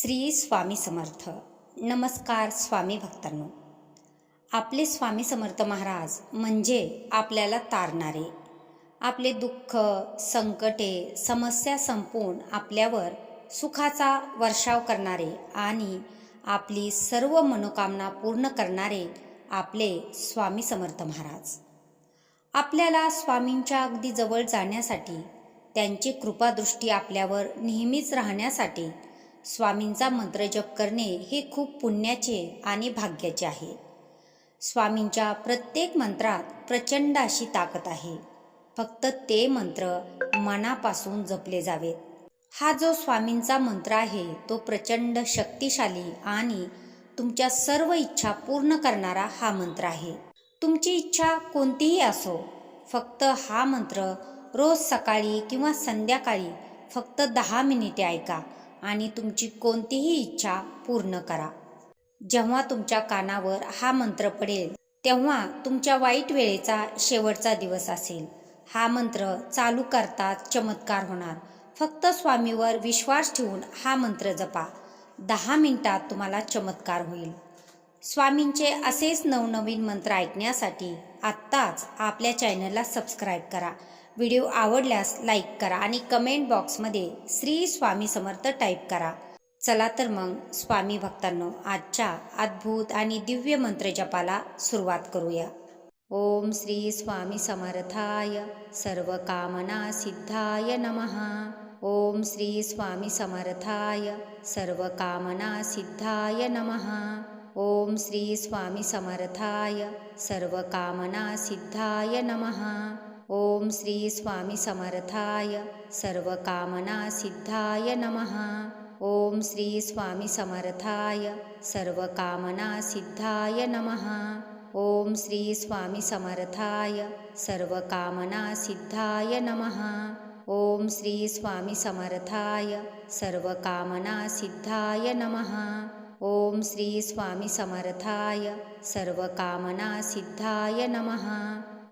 श्री स्वामी समर्थ. नमस्कार स्वामी भक्तांनो. आपले स्वामी समर्थ महाराज म्हणजे आपल्याला तारणारे. आपले दुःख संकटे समस्या संपवून आपल्यावर सुखाचा वर्षाव करणारे आणि आपली सर्व मनोकामना पूर्ण करणारे आपले स्वामी समर्थ महाराज. आपल्याला स्वामींच्या अगदी जवळ जाण्यासाठी त्यांची कृपादृष्टी आपल्यावर नेहमीच राहण्यासाठी स्वामींचा मंत्र जप करणे हे खूप पुण्याचे आणि भाग्याचे आहे. स्वामींच्या प्रत्येक मंत्रात प्रचंड अशी ताकद आहे. फक्त ते मंत्र मनापासून जपले जावेत हा जो स्वामींचा मंत्र आहे तो प्रचंड शक्तिशाली आणि तुमच्या सर्व इच्छा पूर्ण करणारा हा मंत्र आहे. तुमची इच्छा कोणतीही असो फक्त हा मंत्र रोज सकाळी किंवा संध्याकाळी फक्त दहा मिनिटे ऐका. आणि तुमची कोणतीही इच्छा पूर्ण करा. जेव्हा तुमच्या कानावर हा मंत्र पडेल तेव्हा तुमच्या वाईट वेळेचा शेवटचा दिवस असेल. हा मंत्र चालू करताच चमत्कार होणार. फक्त स्वामीवर विश्वास ठेवून हा मंत्र जपा. दहा मिनिटात तुम्हाला चमत्कार होईल. स्वामींचे असेच नवनवीन मंत्र ऐकण्यासाठी आत्ताच आपल्या चॅनलला सबस्क्राईब करा. व्हिडिओ आवडल्यास लाईक करा आणि कमेंट बॉक्समध्ये श्री स्वामी समर्थ टाईप करा. चला तर मग स्वामी भक्तांनो आजच्या अद्भुत आणि दिव्य मंत्र जपाला सुरुवात करूया. ओम श्री स्वामी समर्थाय सर्व कामना सिद्धाय नमः. ओम श्री स्वामी समर्थाय सर्व कामना सिद्धाय नमः. ओम श्री स्वामी समर्थाय सर्व कामना सिद्धाय नमः. ओम श्री स्वामी समर्थाय सर्व कामना सिद्धाय नमः। ओम श्री स्वामी समर्थाय सर्व कामना सिद्धाय नमः। ओम श्री स्वामी समर्थाय सर्व कामना सिद्धाय नमः। ओम श्री स्वामी समर्थाय सर्व कामना सिद्धाय नमः। ओम श्री स्वामी समर्थाय सर्व कामना सिद्धाय नमः।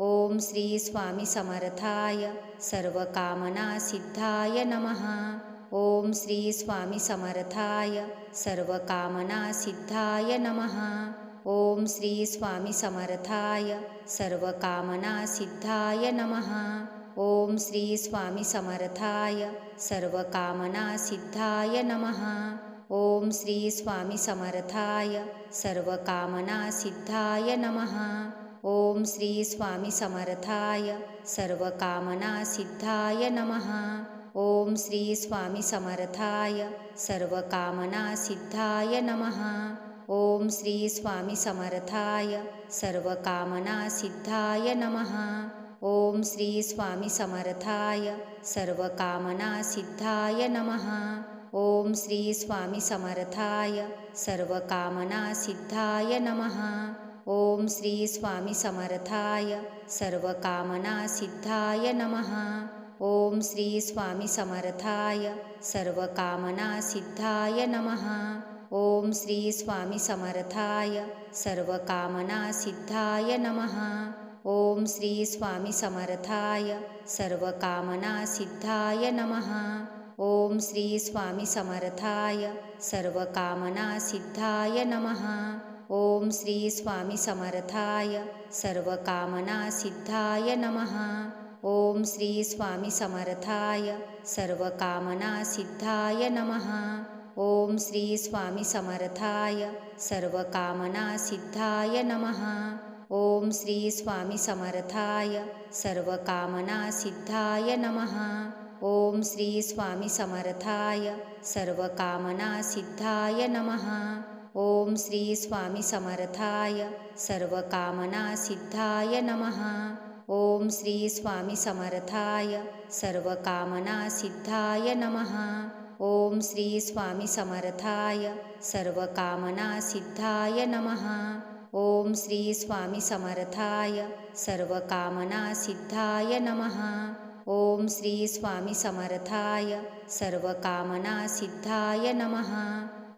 ओम श्री स्वामी समर्थाय सर्व कामना सिद्धाय नमः। ओम श्री स्वामी समर्थाय सर्व कामना सिद्धाय नमः। ओम श्री स्वामी समर्थाय सर्व कामना सिद्धाय नमः। ओम श्री स्वामी समर्थाय सर्व कामना सिद्धाय नमः। ओम श्री स्वामी समर्थाय सर्व कामना सिद्धाय नमः। ओम श्री स्वामी समर्थाय सर्व कामना सिद्धाय नमः। ओम श्री स्वामी समर्थाय सर्व कामना सिद्धाय नमः। ओम श्री स्वामी समर्थाय सर्व कामना सिद्धाय नमः। ओम श्री स्वामी समर्थाय सर्व कामना सिद्धाय नमः। ओम श्री स्वामी समर्थाय सर्व कामना सिद्धाय नमः। ओम श्री स्वामी समर्थाय सर्व कामना सिद्धाय नमः. ओम श्री स्वामी समर्थाय सर्व कामना सिद्धाय नमः. ओम श्री स्वामी समर्थाय सर्व कामना सिद्धाय नमः. ओम श्री स्वामी समर्थाय सर्व कामना सिद्धाय नमः. ओम श्री स्वामी समर्थाय सर्व कामना सिद्धाय नमः. ओम श्री स्वामी समर्थाय सर्व कामना सिद्धाय नमः। ओम श्री स्वामी समर्थाय सर्व कामना सिद्धाय नमः। ओम श्री स्वामी समर्थाय सर्व कामना सिद्धाय नमः। ओम श्री स्वामी समर्थाय सर्व कामना सिद्धाय नमः। ओम श्री स्वामी समर्थाय सर्व कामना सिद्धाय नमः। ओम श्री स्वामी समर्थाय सर्व कामना सिद्धाय नमः। ओम श्री स्वामी समर्थाय सर्व कामना सिद्धाय नमः। ओम श्री स्वामी समर्थाय सर्व कामना सिद्धाय नमः। ओम श्री स्वामी समर्थाय सर्व कामना सिद्धाय नमः। ओम श्री स्वामी समर्थाय सर्व कामना सिद्धाय नमः।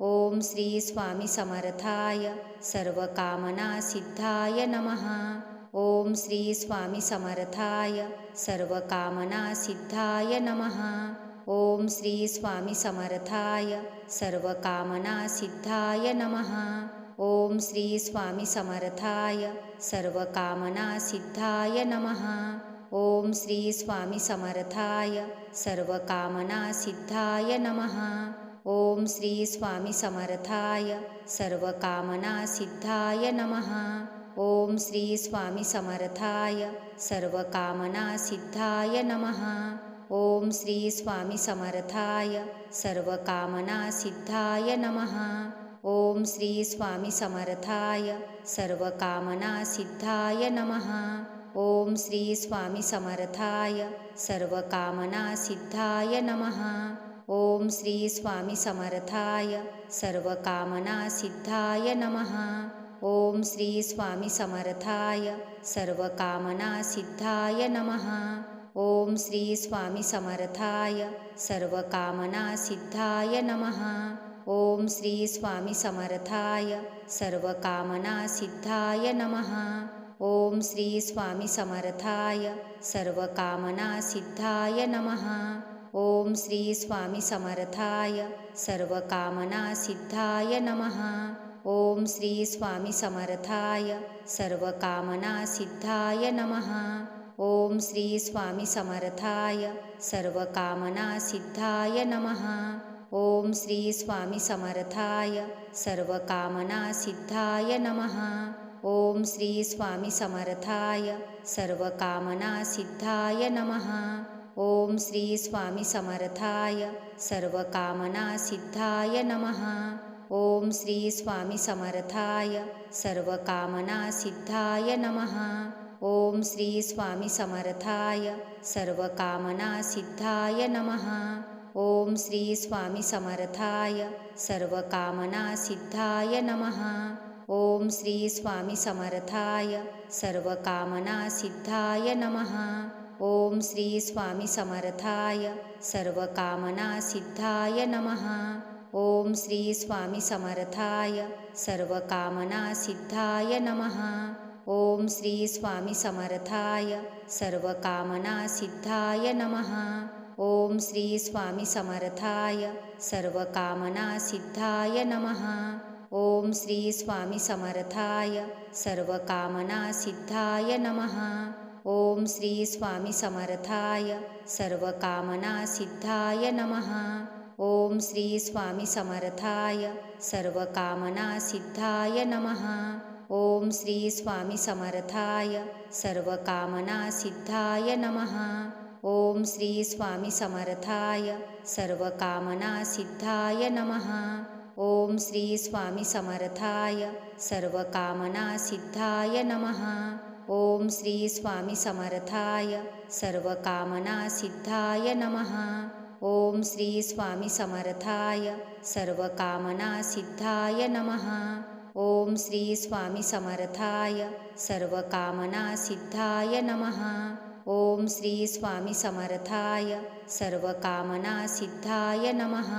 ओम श्री स्वामी समर्थाय सर्व कामना सिद्धाय नमः. ओम श्री स्वामी समर्थाय सर्व कामना सिद्धाय नमः. ओम श्री स्वामी समर्थाय सर्व कामना सिद्धाय नमः. ओम श्री स्वामी समर्थाय सर्व कामना सिद्धाय नमः. ओम श्री स्वामी समर्थाय सर्व कामना सिद्धाय नमः। ओम श्री स्वामी समर्थाय सर्व कामना सिद्धाय नमः। ओम श्री स्वामी समर्थाय सर्व कामना सिद्धाय नमः। ओम श्री स्वामी समर्थाय सर्व कामना सिद्धाय नमः। ओम श्री स्वामी समर्थाय सर्व कामना सिद्धाय नमः। ओम श्री स्वामी समर्थाय सर्व कामना सिद्धाय नमः। ओम श्री स्वामी समर्थाय सर्व कामना सिद्धाय नमः। ओम श्री स्वामी समर्थाय सर्व कामना सिद्धाय नमः। ओम श्री स्वामी समर्थाय सर्व कामना सिद्धाय नमः। ओम श्री स्वामी समर्थाय सर्व कामना सिद्धाय नमः। ओम श्री स्वामी समर्थाय सर्व कामना सिद्धाय नमः. ओम श्री स्वामी समर्थाय सर्व कामना सिद्धाय नमः. ओम श्री स्वामी समर्थाय सर्व कामना सिद्धाय नमः. ओम श्री स्वामी समर्थाय सर्व कामना सिद्धाय नमः. ओम श्री स्वामी समर्थाय सर्व कामना सिद्धाय नमः. ओम श्री स्वामी समर्थाय सर्व कामना सिद्धाय नमः। ओम श्री स्वामी समर्थाय सर्व कामना सिद्धाय नमः। ओम श्री स्वामी समर्थाय सर्व कामना सिद्धाय नमः। ओम श्री स्वामी समर्थाय सर्व कामना सिद्धाय नमः। ओम श्री स्वामी समर्थाय सर्व कामना सिद्धाय नमः। ओम श्री स्वामी समर्थाय सर्व कामना सिद्धाय नमः। ओम श्री स्वामी समर्थाय सर्व कामना सिद्धाय नमः। ओम श्री स्वामी समर्थाय सर्व कामना सिद्धाय नमः। ओम श्री स्वामी समर्थाय सर्व कामना सिद्धाय नमः। ओम श्री स्वामी समर्थाय सर्व कामना सिद्धाय नमः। ओम श्री स्वामी समर्थाय सर्व कामना सिद्धाय नमः। ओम श्री स्वामी समर्थाय सर्व कामना सिद्धाय नमः। ओम श्री स्वामी समर्थाय सर्व कामना सिद्धाय नमः। ओम श्री स्वामी समर्थाय सर्व कामना सिद्धाय नमः। ओम श्री स्वामी समर्थाय सर्व कामना सिद्धाय नमः। ओम श्री स्वामी समर्थाय सर्व कामना सिद्धाय नमः। ओम श्री स्वामी समर्थाय सर्व कामना सिद्धाय नमः। ओम श्री स्वामी समर्थाय सर्व कामना सिद्धाय नमः। ओम श्री स्वामी समर्थाय सर्व कामना सिद्धाय नमः। ओम श्री स्वामी समर्थाय सर्व कामना सिद्धाय नमः।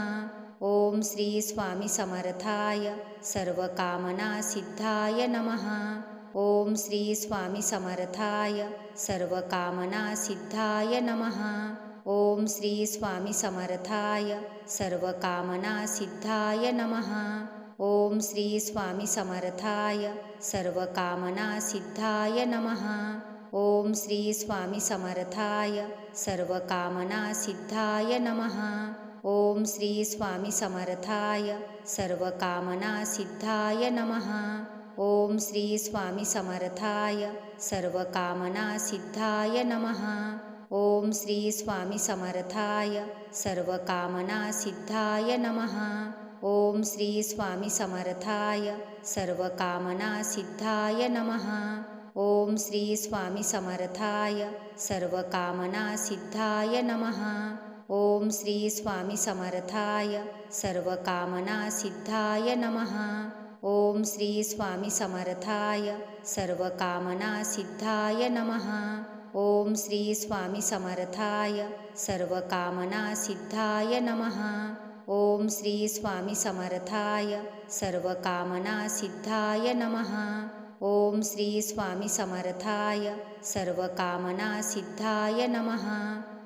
ओम श्री स्वामी समर्थाय सर्व कामना सिद्धाय नमः. ओम श्री स्वामी समर्थाय सर्व कामना सिद्धाय नमः. ओम श्री स्वामी समर्थाय सर्व कामना सिद्धाय नमः. ओम श्री स्वामी समर्थाय सर्व कामना सिद्धाय नमः. ओम श्री स्वामी समर्थाय सर्व कामना सिद्धाय नमः. ओम श्री स्वामी समर्थाय सर्व कामना सिद्धाय नमः। ओम श्री स्वामी समर्थाय सर्व कामना सिद्धाय नमः। ओम श्री स्वामी समर्थाय सर्व कामना सिद्धाय नमः। ओम श्री स्वामी समर्थाय सर्व कामना सिद्धाय नमः। ओम श्री स्वामी समर्थाय सर्व कामना सिद्धाय नमः। ओम श्री स्वामी समर्थाय सर्व कामना सिद्धाय नमः। ओम श्री स्वामी समर्थाय सर्व कामना सिद्धाय नमः। ओम श्री स्वामी समर्थाय सर्व कामना सिद्धाय नमः। ओम श्री स्वामी समर्थाय सर्व कामना सिद्धाय नमः। ओम श्री स्वामी समर्थाय सर्व कामना सिद्धाय नमः।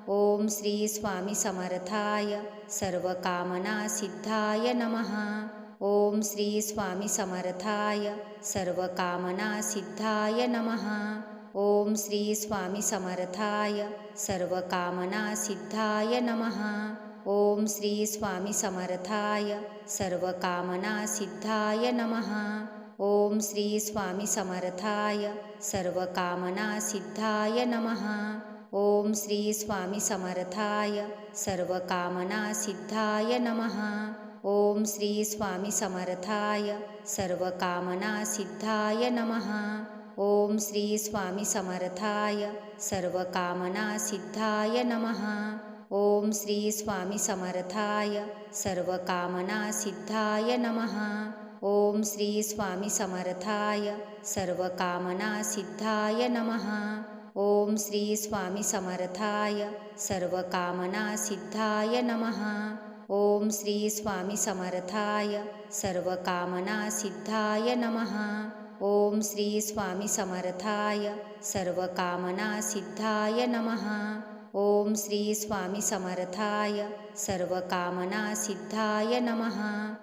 ओम श्री स्वामी समर्थाय सर्वकामना सिद्धाय नमः। ओम श्री स्वामी समर्थाय सर्वकामना सिद्धाय नमः। ओम श्री स्वामी समर्थाय सर्वकामना सिद्धाय नमः। ओम श्री स्वामी समर्थाय सर्वकामना सिद्धाय नमः। ओम श्री स्वामी समर्थाय सर्वकामना सिद्धाय नमः। ओम श्री स्वामी समर्थाय सर्वकामना सिद्धाय नमः। ओम श्री स्वामी समर्थाय सर्वकामना सिद्धाय नमः। ओम श्री स्वामी समर्थाय सर्वकामना सिद्धाय नमः। ओम श्री स्वामी समर्थाय सर्वकामना सिद्धाय नमः। ओम श्री स्वामी समर्थाय सर्वकामना सिद्धाय नमः। ओम श्री स्वामी समर्थाय सर्वकामना सिद्धाय नमः. ओम श्री स्वामी समर्थाय सर्वकामना सिद्धाय नमः. ओम श्री स्वामी समर्थाय सर्वकामना सिद्धाय नमः. ओम श्री स्वामी समर्थाय सर्वकामना सिद्धाय नमः.